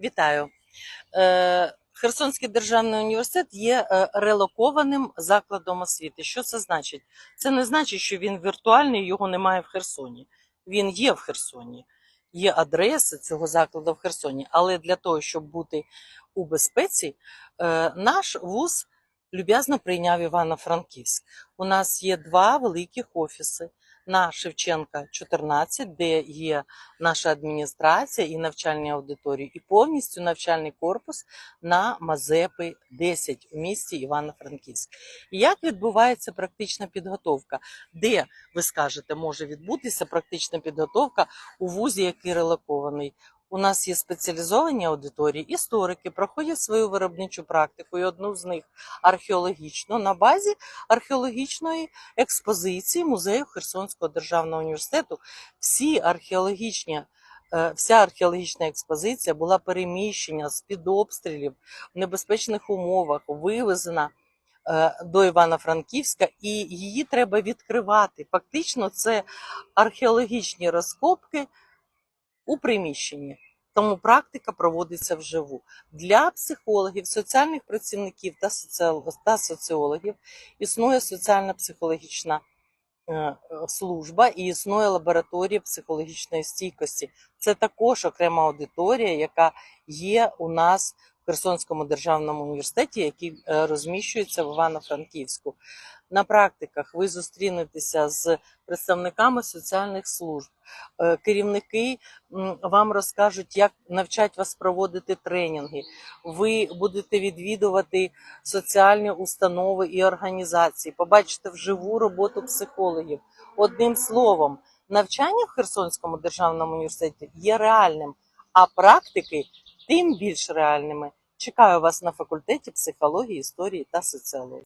Вітаю. Е, Херсонський державний університет є е, релокованим закладом освіти. Що це значить? Це не значить, що він віртуальний, його немає в Херсоні. Він є в Херсоні. Є адреса цього закладу в Херсоні. Але для того, щоб бути у безпеці, е, наш вуз люб'язно прийняв Івано-Франківськ. У нас є два великих офіси на Шевченка 14, де є наша адміністрація і навчальні аудиторії, і повністю навчальний корпус на Мазепи 10 у місті Івано-Франківськ. Як відбувається практична підготовка? Де ви скажете, може відбутися практична підготовка у вузі, який релокований? У нас є спеціалізовані аудиторії, історики проходять свою виробничу практику, і одну з них археологічну на базі археологічної експозиції музею Херсонського державного університету. Всі археологічні, е, вся археологічна експозиція була переміщена з під обстрілів в небезпечних умовах, вивезена е, до Івано-Франківська, і її треба відкривати. Фактично, це археологічні розкопки у приміщенні. Тому практика проводиться вживу. Для психологів, соціальних працівників та, соціологів існує соціально-психологічна е, служба і існує лабораторія психологічної стійкості. Це також окрема аудиторія, яка є у нас в Херсонському державному університеті, який е, розміщується в Івано-Франківську. На практиках ви зустрінетеся з представниками соціальних служб. Е, Керівники вам розкажуть, як навчать вас проводити тренінги. Ви будете відвідувати соціальні установи і організації, побачите вживу роботу психологів. Одним словом, навчання в Херсонському державному університеті є реальним, а практики тим більш реальними. Чекаю вас на факультеті психології, історії та соціології.